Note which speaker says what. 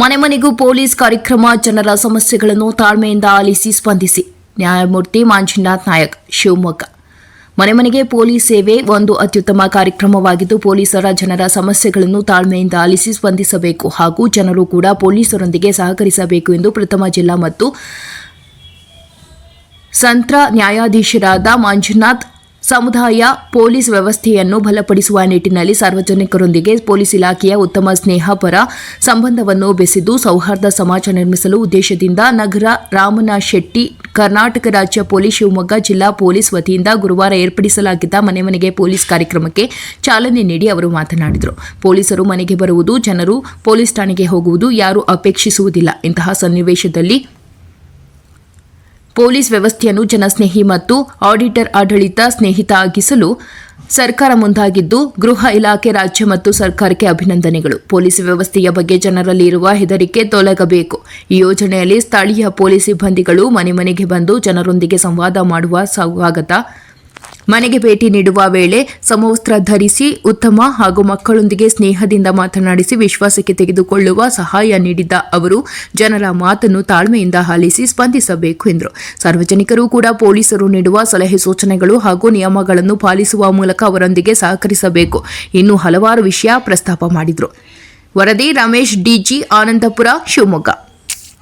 Speaker 1: ಮನೆ ಮನೆಗೂ ಪೊಲೀಸ್ ಕಾರ್ಯಕ್ರಮ, ಜನರ ಸಮಸ್ಯೆಗಳನ್ನು ತಾಳ್ಮೆಯಿಂದ ಆಲಿಸಿ ಸ್ಪಂದಿಸಿ. ನ್ಯಾಯಮೂರ್ತಿ ಮಂಜುನಾಥ್ ನಾಯಕ್, ಶಿವಮೊಗ್ಗ. ಮನೆ ಮನೆಗೆ ಪೊಲೀಸ್ ಸೇವೆ ಒಂದು ಅತ್ಯುತ್ತಮ ಕಾರ್ಯಕ್ರಮವಾಗಿದ್ದು, ಪೊಲೀಸರ ಜನರ ಸಮಸ್ಯೆಗಳನ್ನು ತಾಳ್ಮೆಯಿಂದ ಆಲಿಸಿ ಸ್ಪಂದಿಸಬೇಕು ಹಾಗೂ ಜನರು ಕೂಡ ಪೊಲೀಸರೊಂದಿಗೆ ಸಹಕರಿಸಬೇಕು ಎಂದು ಪ್ರಥಮ ಜಿಲ್ಲಾ ಮತ್ತು ಸಂತ್ರ ನ್ಯಾಯಾಧೀಶರಾದ ಮಂಜುನಾಥ್ ಸಮುದಾಯ, ಪೊಲೀಸ್ ವ್ಯವಸ್ಥೆಯನ್ನು ಬಲಪಡಿಸುವ ನಿಟ್ಟಿನಲ್ಲಿ ಸಾರ್ವಜನಿಕರೊಂದಿಗೆ ಪೊಲೀಸ್ ಇಲಾಖೆಯ ಉತ್ತಮ ಸ್ನೇಹಪರ ಸಂಬಂಧವನ್ನು ಬೆಸೆದು ಸೌಹಾರ್ದ ಸಮಾಜ ನಿರ್ಮಿಸಲು ಉದ್ದೇಶದಿಂದ ನಗರ ರಾಮನಾಥ್ ಶೆಟ್ಟಿ, ಕರ್ನಾಟಕ ರಾಜ್ಯ ಪೊಲೀಸ್ ಶಿವಮೊಗ್ಗ ಜಿಲ್ಲಾ ಪೊಲೀಸ್ ವತಿಯಿಂದ ಗುರುವಾರ ಏರ್ಪಡಿಸಲಾಗಿದ್ದ ಮನೆ ಮನೆಗೆ ಪೊಲೀಸ್ ಕಾರ್ಯಕ್ರಮಕ್ಕೆ ಚಾಲನೆ ನೀಡಿ ಅವರು ಮಾತನಾಡಿದರು. ಪೊಲೀಸರು ಮನೆಗೆ ಬರುವುದು ಜನರು, ಪೊಲೀಸ್ ಠಾಣೆಗೆ ಹೋಗುವುದು ಯಾರೂ ಅಪೇಕ್ಷಿಸುವುದಿಲ್ಲ. ಇಂತಹ ಸನ್ನಿವೇಶದಲ್ಲಿ ಪೊಲೀಸ್ ವ್ಯವಸ್ಥೆಯನ್ನು ಜನಸ್ನೇಹಿ ಮತ್ತು ಆಡಿಟರ್ ಆಡಳಿತ ಸ್ನೇಹಿತ ಆಗಿಸಲು ಸರ್ಕಾರ ಮುಂದಾಗಿದ್ದು, ಗೃಹ ಇಲಾಖೆ, ರಾಜ್ಯ ಮತ್ತು ಸರ್ಕಾರಕ್ಕೆ ಅಭಿನಂದನೆಗಳು. ಪೊಲೀಸ್ ವ್ಯವಸ್ಥೆಯ ಬಗ್ಗೆ ಜನರಲ್ಲಿ ಇರುವ ಹೆದರಿಕೆ ತೊಲಗಬೇಕು. ಈ ಯೋಜನೆಯಲ್ಲಿ ಸ್ಥಳೀಯ ಪೊಲೀಸ್ ಸಿಬ್ಬಂದಿಗಳು ಮನೆ ಮನೆಗೆ ಬಂದು ಜನರೊಂದಿಗೆ ಸಂವಾದ ಮಾಡುವ ಸ್ವಾಗತ ಮನೆಗೆ ಭೇಟಿ ನೀಡುವ ವೇಳೆ ಸಮವಸ್ತ್ರ ಧರಿಸಿ ಉತ್ತಮ ಹಾಗೂ ಮಕ್ಕಳೊಂದಿಗೆ ಸ್ನೇಹದಿಂದ ಮಾತನಾಡಿಸಿ ವಿಶ್ವಾಸಕ್ಕೆ ತೆಗೆದುಕೊಳ್ಳುವ ಸಹಾಯ ನೀಡಿದ್ದ ಅವರು, ಜನರ ಮಾತನ್ನು ತಾಳ್ಮೆಯಿಂದ ಆಲಿಸಿ ಸ್ಪಂದಿಸಬೇಕು ಎಂದರು. ಸಾರ್ವಜನಿಕರು ಕೂಡ ಪೊಲೀಸರು ನೀಡುವ ಸಲಹೆ ಸೂಚನೆಗಳು ಹಾಗೂ ನಿಯಮಗಳನ್ನು ಪಾಲಿಸುವ ಮೂಲಕ ಅವರೊಂದಿಗೆ ಸಹಕರಿಸಬೇಕು. ಇನ್ನು ಹಲವಾರು ವಿಷಯ ಪ್ರಸ್ತಾಪ ಮಾಡಿದರು. ವರದಿ ರಮೇಶ್, ಡಿಜಿ ಆನಂದಪುರ, ಶಿವಮೊಗ್ಗ.